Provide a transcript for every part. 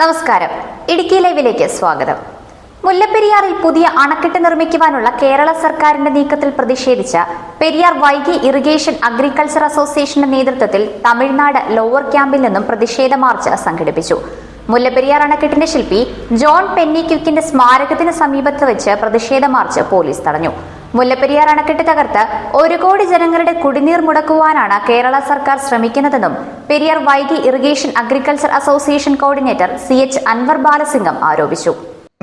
നമസ്കാരം. ഇടുക്കി ലൈവിലേക്ക് സ്വാഗതം. മുല്ലപ്പെരിയാറിൽ പുതിയ അണക്കെട്ട് നിർമ്മിക്കുവാനുള്ള കേരള സർക്കാരിന്റെ നീക്കത്തിൽ പ്രതിഷേധിച്ച പെരിയാർ വൈകി ഇറിഗേഷൻ അഗ്രികൾച്ചർ അസോസിയേഷന്റെ നേതൃത്വത്തിൽ തമിഴ്നാട് ലോവർ ക്യാമ്പിൽ നിന്നും പ്രതിഷേധ മാർച്ച് സംഘടിപ്പിച്ചു. മുല്ലപ്പെരിയാർ അണക്കെട്ടിന്റെ ശില്പി ജോൺ പെന്നിക്യുക്കിന്റെ സ്മാരകത്തിന് സമീപത്ത് വെച്ച് പ്രതിഷേധ മാർച്ച് പോലീസ് തടഞ്ഞു. മുല്ലപ്പെരിയാർ അണക്കെട്ട് തകർത്ത് ഒരു കോടി ജനങ്ങളുടെ കുടിനീർ മുടക്കുവാനാണ് കേരള സർക്കാർ ശ്രമിക്കുന്നതെന്നും Periyar Vaigai irrigation agriculture association coordinator C H Anwar Balasingam ആരോപിച്ചു.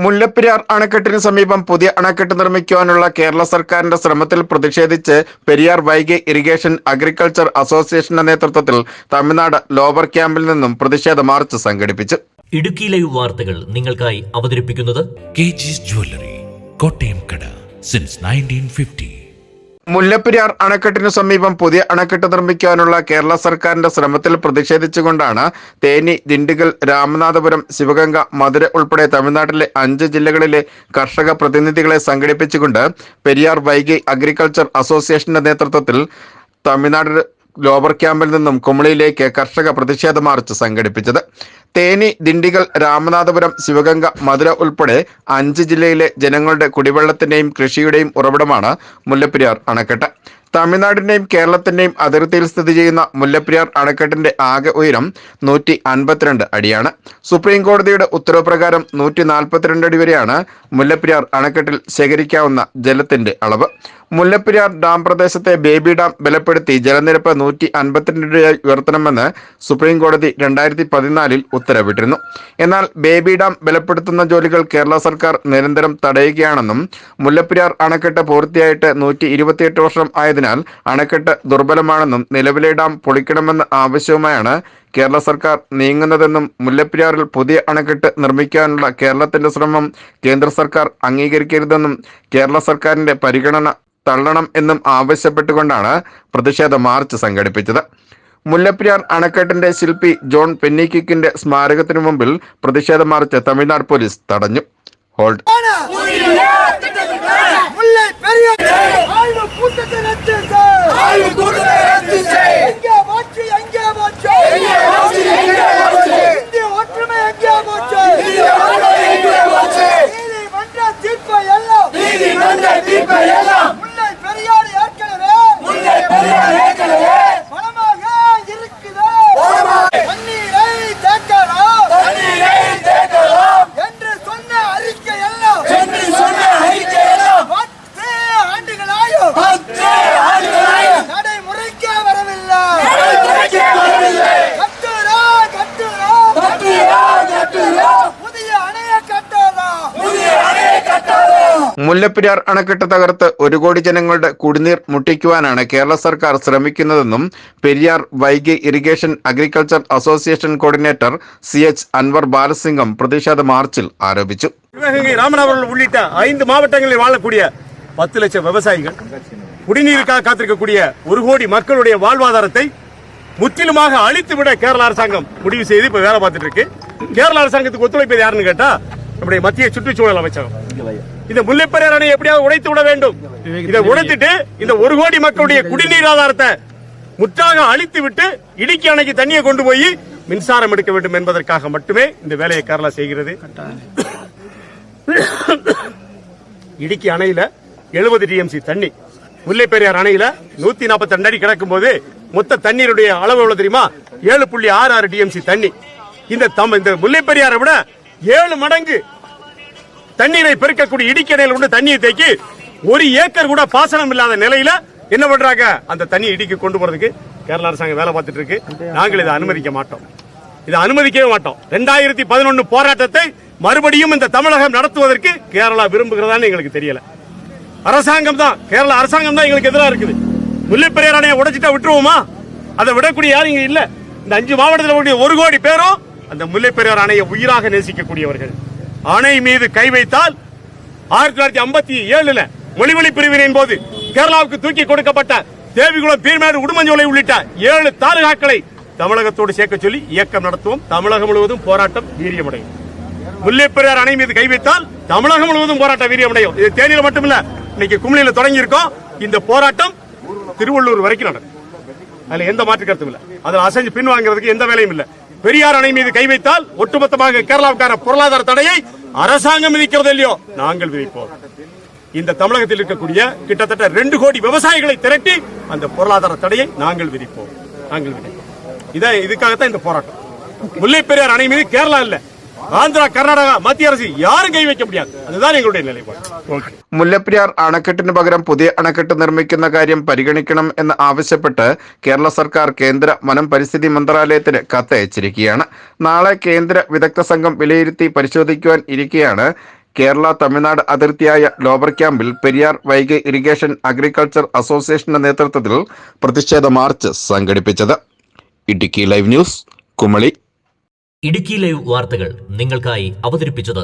മുല്ലപ്പെരിയാർ അണക്കെട്ടിന് സമീപം പുതിയ അണക്കെട്ട് നിർമ്മിക്കുവാനുള്ള കേരള സർക്കാരിന്റെ ശ്രമത്തിൽ പ്രതിഷേധിച്ച് പെരിയാർ വൈകി ഇറിഗേഷൻ അഗ്രികൾച്ചർ അസോസിയേഷന്റെ നേതൃത്വത്തിൽ തമിഴ്നാട് ലോവർ ക്യാമ്പിൽ നിന്നും പ്രതിഷേധ മാർച്ച് സംഘടിപ്പിച്ചു. ഇടുക്കി ലൈവ് വാർത്തകൾ നിങ്ങൾക്കായി അവതരിപ്പിക്കുന്നത് കെ ജിസ് ജ്വല്ലറി കോട്ടയം കട. സിൻസ് നയന്റീൻ ഫിഫ്റ്റി മുല്ലപ്പെരിയാർ അണക്കെട്ടിനു സമീപം പുതിയ അണക്കെട്ട് നിർമ്മിക്കാനുള്ള കേരള സർക്കാരിന്റെ ശ്രമത്തിൽ പ്രതിഷേധിച്ചുകൊണ്ടാണ് തേനി ദിണ്ടിഗൽ രാമനാഥപുരം ശിവഗംഗ മധുര ഉൾപ്പെടെ തമിഴ്നാട്ടിലെ അഞ്ച് ജില്ലകളിലെ കർഷക പ്രതിനിധികളെ സംഘടിപ്പിച്ചുകൊണ്ട് പെരിയാർ വൈകി അഗ്രികൾച്ചർ അസോസിയേഷന്റെ നേതൃത്വത്തിൽ തമിഴ്നാട് ലോവർ ക്യാമ്പിൽ നിന്നും കുമളിയിലേക്ക് കർഷക പ്രതിഷേധ മാർച്ച് സംഘടിപ്പിച്ചത്. തേനി ദിണ്ടിഗൽ രാമനാഥപുരം ശിവഗംഗ മധുര ഉൾപ്പെടെ അഞ്ച് ജില്ലയിലെ ജനങ്ങളുടെ കുടിവെള്ളത്തിന്റെയും കൃഷിയുടെയും ഉറവിടമാണ് മുല്ലപ്പെരിയാർ അണക്കെട്ട്. തമിഴ്നാടിന്റെയും കേരളത്തിന്റെയും അതിർത്തിയിൽ സ്ഥിതി ചെയ്യുന്ന മുല്ലപ്പെരിയാർ അണക്കെട്ടിന്റെ ആകെ ഉയരം നൂറ്റി അൻപത്തിരണ്ട് അടിയാണ്. സുപ്രീം കോടതിയുടെ ഉത്തരവ് പ്രകാരം നൂറ്റി നാൽപ്പത്തിരണ്ട് അടി വരെയാണ് മുല്ലപ്പെരിയാർ അണക്കെട്ടിൽ ശേഖരിക്കാവുന്ന ജലത്തിന്റെ അളവ്. മുല്ലപ്പെരിയാർ ഡാം പ്രദേശത്തെ ബേബി ഡാം ബലപ്പെടുത്തി ജലനിരപ്പ് നൂറ്റി അൻപത്തിരണ്ട് രൂപയായി ഉയർത്തണമെന്ന് സുപ്രീം കോടതി രണ്ടായിരത്തി പതിനാലിൽ ഉത്തരവിട്ടിരുന്നു. എന്നാൽ ബേബി ഡാം ബലപ്പെടുത്തുന്ന ജോലികൾ കേരള സർക്കാർ നിരന്തരം തടയുകയാണെന്നും മുല്ലപ്പെരിയാർ അണക്കെട്ട് പൂർത്തിയായിട്ട് നൂറ്റി ഇരുപത്തിയെട്ട് വർഷം ആയതിനാൽ അണക്കെട്ട് ദുർബലമാണെന്നും നിലവിലെ ഡാം പൊളിക്കണമെന്ന ആവശ്യവുമായാണ് കേരള സർക്കാർ നീങ്ങുന്നതെന്നും മുല്ലപ്പെരിയാറിൽ പുതിയ അണക്കെട്ട് നിർമ്മിക്കാനുള്ള കേരളത്തിന്റെ ശ്രമം കേന്ദ്ര സർക്കാർ അംഗീകരിക്കരുതെന്നും കേരള സർക്കാരിന്റെ പരിഗണന തള്ളണം എന്നും ആവശ്യപ്പെട്ടുകൊണ്ടാണ് പ്രതിഷേധ മാർച്ച് സംഘടിപ്പിച്ചത്. മുല്ലപ്പെരിയാർ അണക്കെട്ടിന്റെ ശില്പി ജോൺ പെന്നിക്കിക്കിന്റെ സ്മാരകത്തിനു മുമ്പിൽ പ്രതിഷേധ മാർച്ച് തമിഴ്നാട് പോലീസ് തടഞ്ഞു. ഹോൾഡ്. മുല്ലപ്പെരിയാർ. മുല്ലപ്പെരിയാർ അണക്കെട്ട് തകർത്ത് ഒരു കോടി ജനങ്ങളുടെ കുടിനീർ മുട്ടിക്കുവാനാണ് കേരള സർക്കാർ ശ്രമിക്കുന്നതെന്നും പെരിയാർ വൈകി irrigation agriculture association coordinator C H Anwar Balasingam പ്രതിഷേധ മാർച്ചിൽ ആരോപിച്ചു சிவகங்கை ராமநாதபுரம் உள்ளிட்ட ஐந்து மாவட்டங்களில் வாழக்கூடிய பத்து லட்சம் விவசாயிகள் குடிநீருக்காக காத்திருக்கக்கூடிய ஒரு கோடி மக்களுடைய வாழ்வாதாரத்தை முற்றிலுமாக அழித்துவிட கேரள அரசாங்கம் முடிவு செய்து இப்ப வேலை பார்த்துட்டு இருக்கு கேரள அரசாங்கத்துக்கு ஒத்துழைப்பது யாருன்னு கேட்டா நம்முடைய மத்திய சுற்றுச்சூழல் அமைச்சகம் இந்த முல்லைப்பெரியார் அணையை எப்படியாவது உடைத்து விட வேண்டும். இதை உடைத்துட்டு இந்த ஒரு கோடி மக்களுடைய குடிநீர் ஆதாரத்தை முற்றாக அழித்து விட்டு இடுக்கி அணைக்கு தண்ணியை கொண்டு போய் மின்சாரம் எடுக்க வேண்டும் என்பதற்காக மட்டுமே இந்த வேலையை கேரளா செய்கிறது. இடுக்கி அணையில எழுபது டிஎம்சி தண்ணி. முல்லைப்பெரியார் அணையில நூத்தி நாற்பத்தி ரெண்டு அடி கிடக்கும் போது மொத்த தண்ணீருடைய அளவு எவ்வளவு தெரியுமா? ஏழு புள்ளி ஆறு ஆறு டிஎம்சி தண்ணி. இந்த தம் இந்த முல்லைப்பெரியாரை விட ஏழு மடங்கு தண்ணீரை பெருக்கக்கூடிய இடிக்கணையில் அணையில் உள்ள தண்ணியை தேக்கி ஒரு ஏக்கர் கூட பாசனம் இல்லாத நிலையில என்ன பண்றாங்க? அந்த தண்ணி இடிக்கு கொண்டு போறதுக்கு கேரள அரசாங்கம் வேலை பார்த்துட்டு இருக்கு. நாங்கள் இதை அனுமதிக்க மாட்டோம். இதை அனுமதிக்கவே மாட்டோம். ரெண்டாயிரத்தி பதினொன்னு போராட்டத்தை மறுபடியும் இந்த தமிழகம் நடத்துவதற்கு கேரளா விரும்புகிறதான்னு எங்களுக்கு தெரியல. அரசாங்கம் தான் கேரள அரசாங்கம் தான் எங்களுக்கு எதிராக இருக்குது. முல்லைப்பெரியார் அணையை உடைச்சிட்டா விட்டுருவோமா? அதை விடக்கூடிய யாரும் இங்க இல்ல. இந்த அஞ்சு மாவட்டத்தில் ஒரு கோடி பேரும் அந்த முல்லைப்பெரியார் அணையை உயிராக நேசிக்கக்கூடியவர்கள். அணை மீது கை வைத்தால் ஆயிரத்தி தொள்ளாயிரத்தி ஐம்பத்தி ஏழுல மொழிவழி பிரிவினையின் போது கேரளாவுக்கு தூக்கி கொடுக்கப்பட்ட தேவிகுளம் பீர்மேடு உடுமஞ்சோலை உள்ளிட்ட ஏழு தாலுகாக்களை தமிழகத்தோடு சேர்க்க சொல்லி இயக்கம் நடத்துவோம். தமிழகம் முழுவதும் போராட்டம் வீரியமடையும். முல்லைப்பெரியார் அணை மீது கை வைத்தால் தமிழகம் முழுவதும் போராட்டம் வீரியமடையும். இது தேனியில் மட்டுமில்ல இன்னைக்கு கும்ளியில தொடங்கி இருக்கோம் இந்த போராட்டம் திருவள்ளூர் வரைக்கும் நடக்கும். அதுல எந்த மாற்று கருத்தும் இல்லை. அதுல அசைஞ்சு பின் வாங்குறதுக்கு எந்த வேலையும் இல்லை. பெரியார் அணை மீது கை வைத்தால் ஒட்டுமொத்தமாக கேரளாவுக்கான பொருளாதார தடையை அரசாங்கம் விதிக்கிறது இல்லையோ நாங்கள் விதிப்போம். இந்த தமிழகத்தில் இருக்கக்கூடிய கிட்டத்தட்ட ரெண்டு கோடி விவசாயிகளை திரட்டி அந்த பொருளாதார தடையை நாங்கள் விதிப்போம். நாங்கள் விதிப்போம். இதான் இதுக்காகத்தான் இந்த போராட்டம். முல்லை பெரியார் அணை மீது கேரளா இல்லை. ஆந்திரா கர்நாடகா மத்திய அரசு யாரும் கை வைக்க முடியாது அதுதான் எங்களுடைய நிலைப்பாடு ஓகே മുല്ലപ്പെരിയാർ അണക്കെട്ടിന് പകരം പുതിയ അണക്കെട്ട് നിർമ്മിക്കുന്ന കാര്യം പരിഗണിക്കണം എന്ന് ആവശ്യപ്പെട്ട് കേരള സർക്കാർ കേന്ദ്ര വനം പരിസ്ഥിതി മന്ത്രാലയത്തിന് കത്തയച്ചിരിക്കുകയാണ് നാളെ കേന്ദ്ര വിദഗ്ധ സംഘം വിലയിരുത്തി പരിശോധിക്കുവാൻ ഇരിക്കെയാണ് കേരള തമിഴ്നാട് അതിർത്തിയായ ലോവർ ക്യാമ്പിൽ പെരിയാർ വൈകി ഇറിഗേഷൻ അഗ്രികൾച്ചർ അസോസിയേഷന്റെ നേതൃത്വത്തിൽ പ്രതിഷേധ മാർച്ച് സംഘടിപ്പിച്ചത് Idukki live news Kumily Idukki live വാർത്തകൾ നിങ്ങൾക്കായി അവതരിപ്പിച്ചത്